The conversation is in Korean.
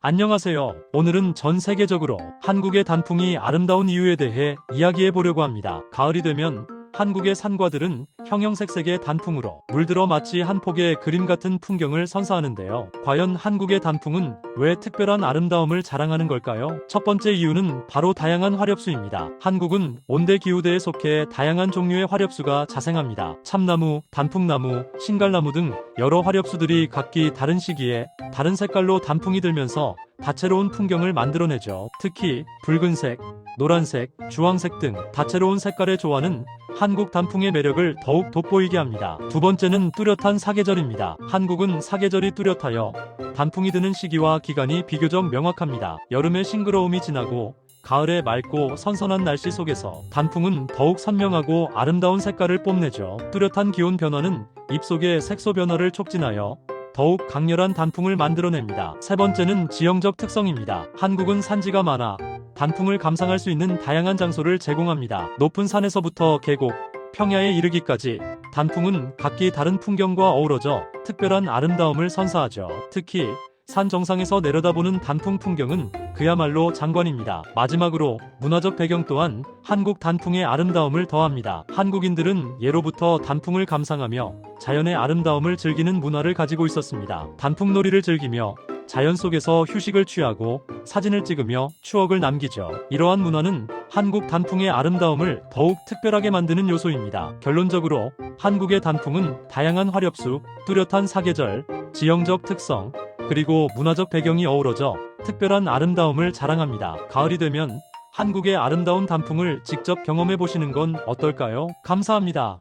안녕하세요. 오늘은 전 세계적으로 한국의 단풍이 아름다운 이유에 대해 이야기해 보려고 합니다. 가을이 되면 한국의 산과들은 형형색색의 단풍으로 물들어 마치 한 폭의 그림 같은 풍경을 선사하는데요. 과연 한국의 단풍은 왜 특별한 아름다움을 자랑하는 걸까요? 첫 번째 이유는 바로 다양한 화렵수입니다. 한국은 온대 기후대에 속해 다양한 종류의 화렵수가 자생합니다. 참나무, 단풍나무, 신갈나무 등 여러 화렵수들이 각기 다른 시기에 다른 색깔로 단풍이 들면서 다채로운 풍경을 만들어내죠. 특히 붉은색, 노란색, 주황색 등 다채로운 색깔의 조화는 한국 단풍의 매력을 더욱 돋보이게 합니다. 두 번째는 뚜렷한 사계절입니다. 한국은 사계절이 뚜렷하여 단풍이 드는 시기와 기간이 비교적 명확합니다. 여름의 싱그러움이 지나고 가을의 맑고 선선한 날씨 속에서 단풍은 더욱 선명하고 아름다운 색깔을 뽐내죠. 뚜렷한 기온 변화는 잎속의 색소 변화를 촉진하여 더욱 강렬한 단풍을 만들어냅니다. 세 번째는 지형적 특성입니다. 한국은 산지가 많아 단풍을 감상할 수 있는 다양한 장소를 제공합니다. 높은 산에서부터 계곡, 평야에 이르기까지 단풍은 각기 다른 풍경과 어우러져 특별한 아름다움을 선사하죠. 특히 산 정상에서 내려다보는 단풍 풍경은 그야말로 장관입니다. 마지막으로 문화적 배경 또한 한국 단풍의 아름다움을 더합니다. 한국인들은 예로부터 단풍을 감상하며 자연의 아름다움을 즐기는 문화를 가지고 있었습니다. 단풍놀이를 즐기며 자연 속에서 휴식을 취하고 사진을 찍으며 추억을 남기죠. 이러한 문화는 한국 단풍의 아름다움을 더욱 특별하게 만드는 요소입니다. 결론적으로 한국의 단풍은 다양한 화렵수, 뚜렷한 사계절, 지형적 특성, 그리고 문화적 배경이 어우러져 특별한 아름다움을 자랑합니다. 가을이 되면 한국의 아름다운 단풍을 직접 경험해 보시는 건 어떨까요? 감사합니다.